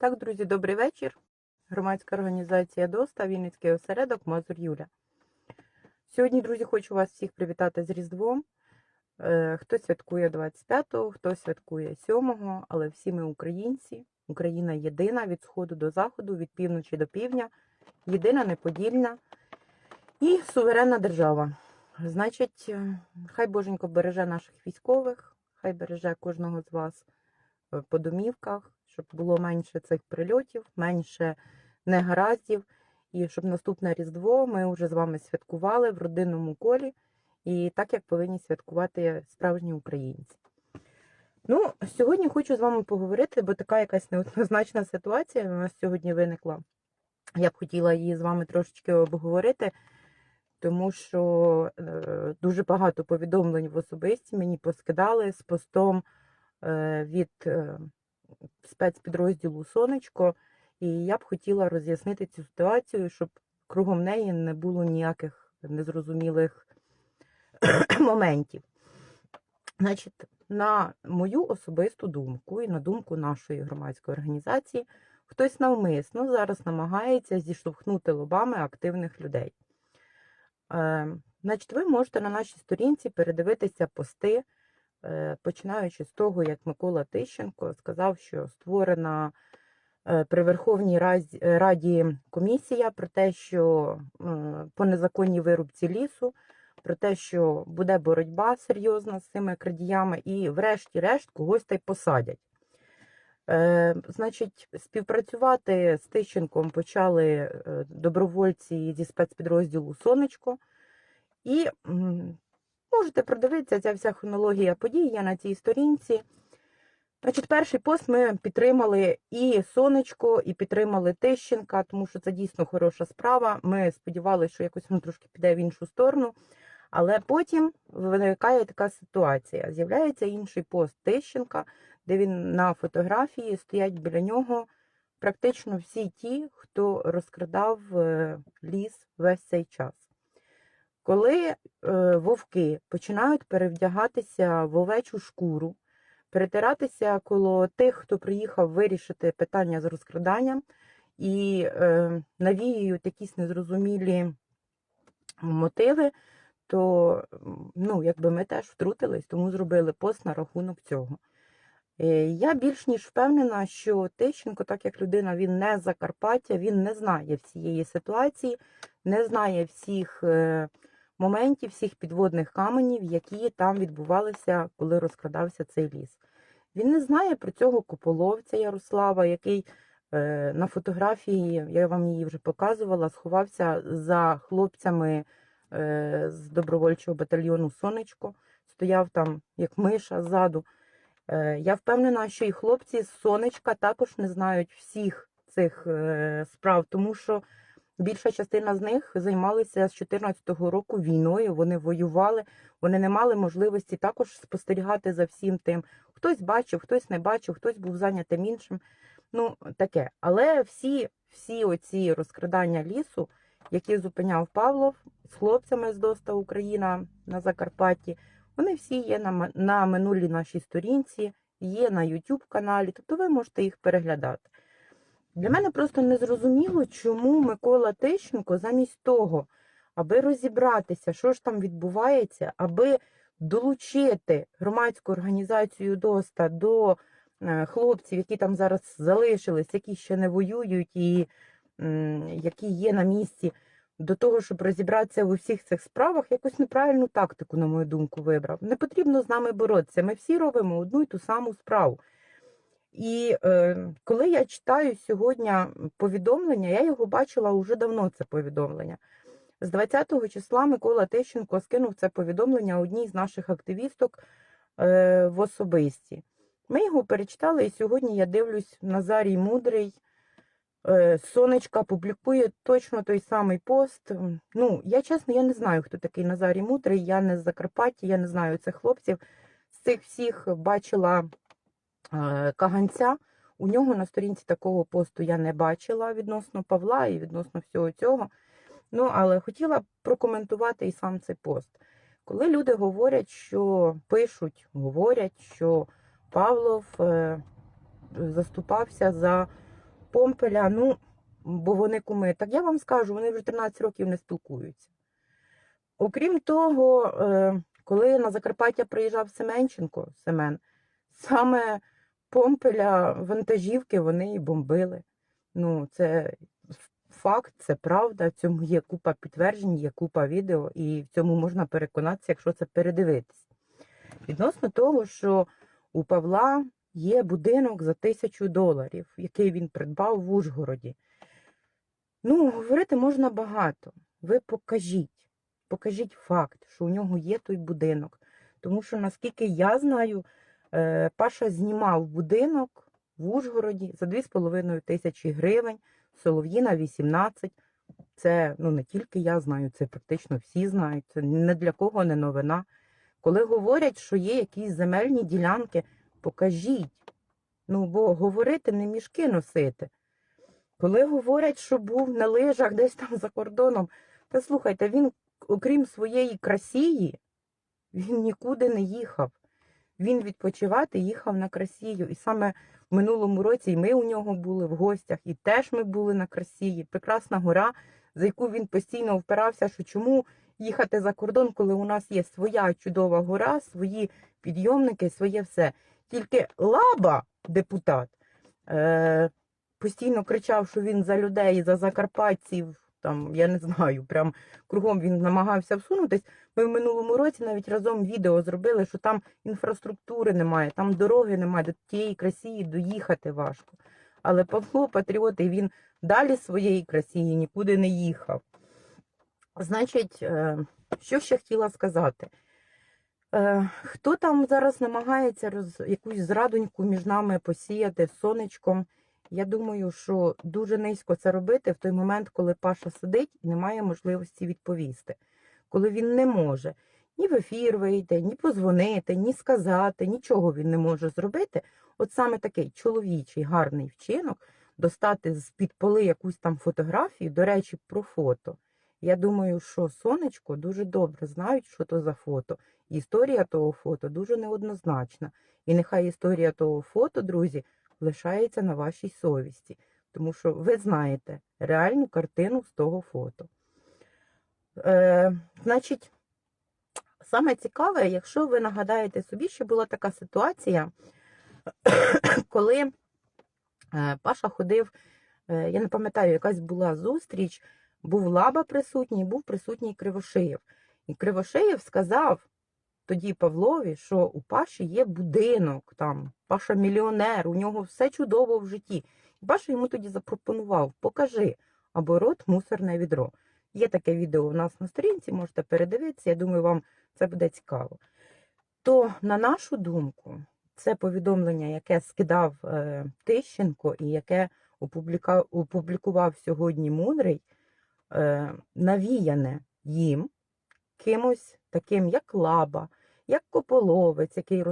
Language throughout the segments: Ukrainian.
Так, друзі, добрий вечір. Громадська організація ДОСТА, Вінницький осередок Мазур Юля. Сьогодні, друзі, хочу вас всіх привітати з Різдвом. Е, Хтось святкує 25-го, хтось святкує 7-го, але всі ми українці. Україна єдина від сходу до заходу, від півночі до півдня, єдина, неподільна і суверенна держава. Значить, е, хай Боженько береже наших військових, хай береже кожного з вас е, по домівках, щоб було менше цих прильотів, менше негараздів. І щоб наступне Різдво ми вже з вами святкували в родинному колі, і так, як повинні святкувати справжні українці. Ну, сьогодні хочу з вами поговорити, бо така якась неоднозначна ситуація у нас сьогодні виникла. Я б хотіла її з вами трошечки обговорити, тому що е, дуже багато повідомлень в особисті мені поскидали з постом е, від е, спецпідрозділу Сонечко. І я б хотіла роз'яснити цю ситуацію, щоб кругом неї не було ніяких незрозумілих моментів. Значить, на мою особисту думку і на думку нашої громадської організації, хтось навмисно зараз намагається зіштовхнути лобами активних людей. Е, Значить, ви можете на нашій сторінці передивитися пости, починаючи з того, як Микола Тищенко сказав, що створена е, при Верховній Раді комісія про те, що е, по незаконній вирубці лісу, про те, що буде боротьба серйозна з цими крадіями, і, врешті-решт, когось та й посадять. Е, Значить, співпрацювати з Тищенком почали е, добровольці зі спецпідрозділу Сонечко. І можете продивитися, ця вся хронологія подій є на цій сторінці. Значить, перший пост ми підтримали і Сонечко, і підтримали Тищенка, тому що це дійсно хороша справа. Ми сподівалися, що якось воно трошки піде в іншу сторону. Але потім виникає така ситуація. З'являється інший пост Тищенка, де він на фотографії стоять біля нього практично всі ті, хто розкрадав е, ліс весь цей час. Коли е, вовки починають перевдягатися в овечу шкуру, перетиратися коло тих, хто приїхав вирішити питання з розкраданням, і е, навіюють якісь незрозумілі мотиви, то ну, якби ми теж втрутились, тому зробили пост на рахунок цього. Е, Я більш ніж впевнена, що Тищенко, так як людина, він не Закарпаття, він не знає всієї ситуації, не знає всіх е, моментів, всіх підводних каменів, які там відбувалися, коли розкрадався цей ліс. Він не знає про цього кополовця Ярослава, який е, на фотографії, я вам її вже показувала, сховався за хлопцями е, з добровольчого батальйону Сонечко, стояв там як миша ззаду. Е, Я впевнена, що і хлопці з Сонечка також не знають всіх цих е, справ, тому що більша частина з них займалися з 2014 року війною. Вони воювали, вони не мали можливості також спостерігати за всім тим. Хтось бачив, хтось не бачив, хтось був зайнятим іншим. Ну, таке. Але всі, всі оці розкрадання лісу, які зупиняв Павлов з хлопцями з Доста Україна на Закарпатті, вони всі є на, на минулій нашій сторінці, є на YouTube каналі, тобто ви можете їх переглядати. Для мене просто незрозуміло, чому Микола Тищенко замість того, аби розібратися, що ж там відбувається, аби долучити громадську організацію ДОСТА до е, хлопців, які там зараз залишились, які ще не воюють і які є на місці, до того, щоб розібратися у всіх цих справах, якусь неправильну тактику, на мою думку, вибрав. Не потрібно з нами боротися. Ми всі робимо одну і ту саму справу. І е, коли я читаю сьогодні повідомлення, я його бачила уже давно, це повідомлення. З 20-го числа Микола Тищенко скинув це повідомлення одній з наших активісток е, в особисті. Ми його перечитали, і сьогодні я дивлюсь, Назарій Мудрий. Е, Сонечка публікує точно той самий пост. Ну, я чесно, я не знаю, хто такий Назарій Мудрий, я не з Закарпаття, я не знаю цих хлопців. З цих всіх бачила Каганця. У нього на сторінці такого посту я не бачила відносно Павла і відносно всього цього. Ну, але хотіла прокоментувати і сам цей пост. Коли люди говорять, що пишуть, говорять, що Павлов е, заступався за Помпеля, ну, бо вони куми. Так я вам скажу, вони вже 13 років не спілкуються. Окрім того, е, коли на Закарпаття приїжджав Семенченко, Семен, саме Помпеля вантажівки вони і бомбили. Ну, це факт, це правда. Цьому є купа підтверджень, є купа відео, і в цьому можна переконатися, якщо це передивитись. Відносно того, що у Павла є будинок за тисячу доларів, який він придбав в Ужгороді. Ну, говорити можна багато. Ви покажіть, покажіть факт, що у нього є той будинок. Тому що, наскільки я знаю, Паша знімав будинок в Ужгороді за 2,5 тисячі гривень, Солов'їна 18. Це ну, не тільки я знаю, це практично всі знають. Це не для кого не новина. Коли говорять, що є якісь земельні ділянки, покажіть. Ну, бо говорити не мішки носити. Коли говорять, що був на лижах десь там за кордоном, та слухайте, він, окрім своєї красії, він нікуди не їхав. Він відпочивати їхав на красію. І саме в минулому році і ми у нього були в гостях, і теж ми були на красії. Прекрасна гора, за яку він постійно впирався, що чому їхати за кордон, коли у нас є своя чудова гора, свої підйомники, своє все. Тільки лаба, депутат, е, постійно кричав, що він за людей, за закарпатців, там, я не знаю, прям кругом він намагався всунутись. Ми в минулому році навіть разом відео зробили, що там інфраструктури немає, там дороги немає, до тієї красії доїхати важко. Але Павло патріот, і він далі своєї красії нікуди не їхав. Значить, е, що ще хотіла сказати? Е, Хто там зараз намагається роз... якусь зрадоньку між нами посіяти сонечком? Я думаю, що дуже низько це робити в той момент, коли Паша сидить і не має можливості відповісти, коли він не може ні в ефір вийти, ні позвонити, ні сказати, нічого він не може зробити. От саме такий чоловічий гарний вчинок достати з-під поли якусь там фотографію, до речі, про фото. Я думаю, що сонечко дуже добре знають, що то за фото. Історія того фото дуже неоднозначна. І нехай історія того фото, друзі, лишається на вашій совісті, тому що ви знаєте реальну картину з того фото. Е, Значить, саме цікаве, якщо ви нагадаєте собі, що була така ситуація, коли е, Паша ходив, е, я не пам'ятаю, якась була зустріч, був лаба присутній, був присутній Кривошиєв. І Кривошиєв сказав тоді Павлові, що у Паші є будинок, там, Паша мільйонер, у нього все чудово в житті. І Паша йому тоді запропонував: покажи, або рот мусорне відро. Є таке відео у нас на сторінці, можете передивитися, я думаю, вам це буде цікаво. То, на нашу думку, це повідомлення, яке скидав е, Тищенко і яке опубліка- опублікував сьогодні Мудрий, е, навіяне їм кимось таким, як Лаба, як Кополовець, який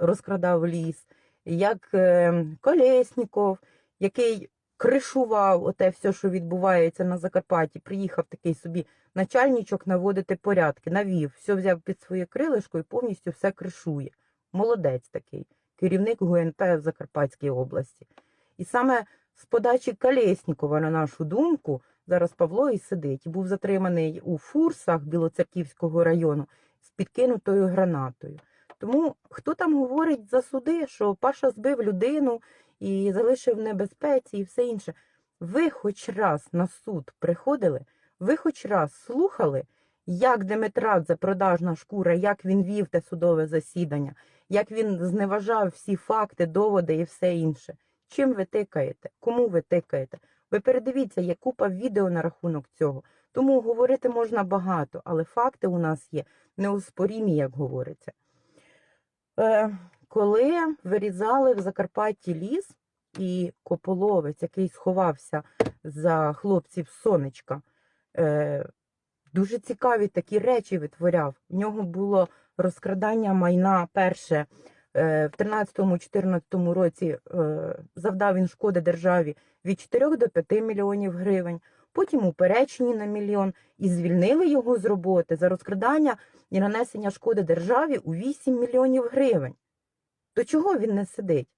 розкрадав ліс, як е, Колєсніков, який кришував оте все, що відбувається на Закарпатті. Приїхав такий собі начальничок наводити порядки, навів, все взяв під своє крилишко і повністю все кришує. Молодець такий, керівник ГУНП в Закарпатській області. І саме з подачі Колєснікова, на нашу думку, зараз Павло і сидить, був затриманий у Фурсах Білоцерківського району з підкинутою гранатою. Тому хто там говорить за суди, що Паша збив людину і залишив в небезпеці і все інше. Ви хоч раз на суд приходили, ви хоч раз слухали, як Деметрадзе продажна шкура, як він вів те судове засідання, як він зневажав всі факти, доводи і все інше. Чим ви тикаєте? Кому ви тикаєте? Ви передивіться, є купа відео на рахунок цього. Тому говорити можна багато, але факти у нас є неоспорімі, як говориться. Е, коли вирізали в Закарпатті ліс і Кополовець, який сховався за хлопців сонечка, е, дуже цікаві такі речі витворяв. В нього було розкрадання майна перше. е, В 13-14 році е, завдав він шкоди державі від 4 до 5 мільйонів гривень. Потім уперечені на мільйон і звільнили його з роботи за розкрадання і нанесення шкоди державі у 8 мільйонів гривень. До чого він не сидить?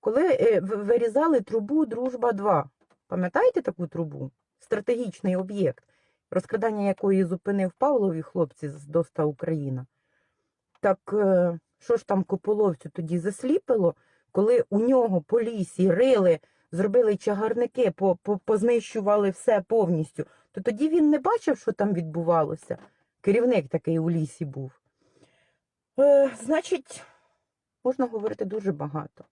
коли е, вирізали трубу Дружба 2. Пам'ятаєте таку трубу? Стратегічний об'єкт, розкрадання якої зупинив Павлові хлопці з Доста Україна. Так е, що ж там Кополовцю тоді засліпило, коли у нього по лісі рили, зробили чагарники, по, по, познищували все повністю, то тоді він не бачив, що там відбувалося. Керівник такий у лісі був. Е, значить, можна говорити дуже багато.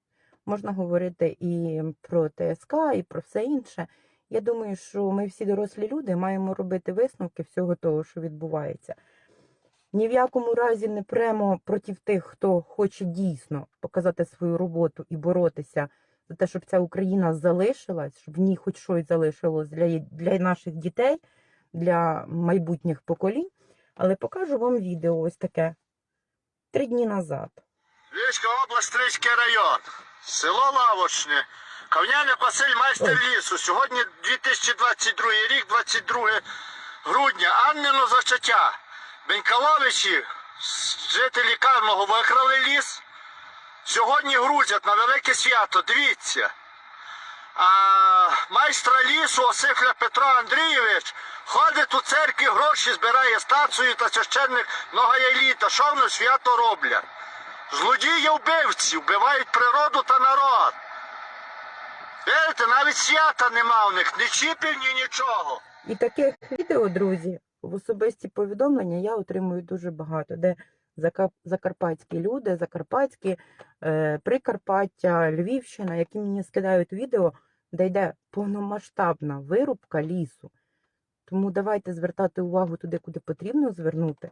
Можна говорити і про ТСК, і про все інше. Я думаю, що ми всі дорослі люди маємо робити висновки всього того, що відбувається. Ні в якому разі не премо проти тих, хто хоче дійсно показати свою роботу і боротися за те, щоб ця Україна залишилась, щоб в ній хоч щось залишилось для, для наших дітей, для майбутніх поколінь. Але покажу вам відео ось таке три дні назад. Львівська область, Стрийський район, село Лавочне, Кавняник Василь майстер лісу. Сьогодні 2022 рік, 22 грудня. Аннино зачаття. Бенькаловичі, жителі Кармого, викрали ліс. Сьогодні грузять на велике свято. Дивіться. А майстра лісу Осифля Петро Андрійович ходить у церкві, гроші збирає стацію та священник многоє літа. Що вони свято роблять? Злодії вбивці вбивають природу та народ. Видите, навіть свята нема у них, ні чіпів, ні нічого. І таких відео, друзі, в особисті повідомлення я отримую дуже багато, де закарпатські люди, закарпатські, е, Прикарпаття, Львівщина, які мені скидають відео, де йде повномасштабна вирубка лісу. Тому давайте звертати увагу туди, куди потрібно звернути.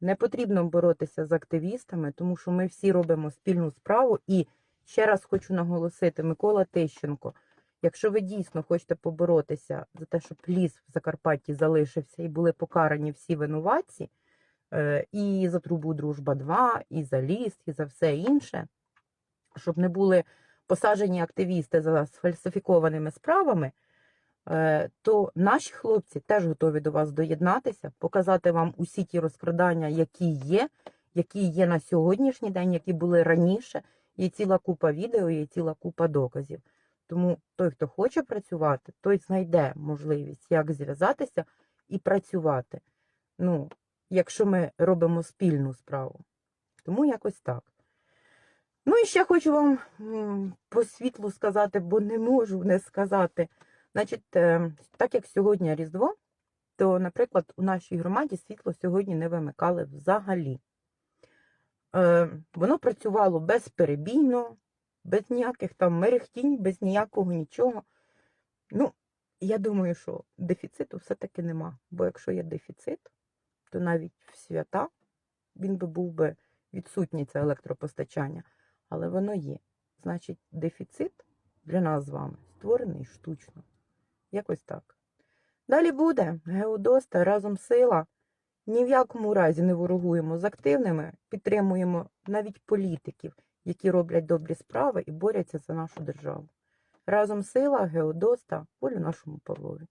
Не потрібно боротися з активістами, тому що ми всі робимо спільну справу. І ще раз хочу наголосити, Микола Тищенко, якщо ви дійсно хочете поборотися за те, щоб ліс в Закарпатті залишився і були покарані всі винуватці, і за трубу Дружба 2, і за ліс, і за все інше, щоб не були посаджені активісти за сфальсифікованими справами, е, то наші хлопці теж готові до вас доєднатися, показати вам усі ті розкрадання, які є, які є на сьогоднішній день, які були раніше. Є ціла купа відео, є ціла купа доказів. Тому той, хто хоче працювати, той знайде можливість, як зв'язатися і працювати. Ну, якщо ми робимо спільну справу. Тому якось так. Ну і ще хочу вам по світлу сказати, бо не можу не сказати. Значить, е, так як сьогодні Різдво, то, наприклад, у нашій громаді світло сьогодні не вимикали взагалі. Е, Воно працювало безперебійно, без ніяких там мерехтінь, без ніякого нічого. Ну, я думаю, що дефіциту все-таки нема. Бо якщо є дефіцит, то навіть в свята він би був би відсутній це електропостачання. Але воно є. Значить, дефіцит для нас з вами створений штучно. Якось так. Далі буде Геодоста разом сила. Ні в якому разі не ворогуємо з активними, підтримуємо навіть політиків, які роблять добрі справи і борються за нашу державу. Разом сила, Геодоста, волю нашому Павлові.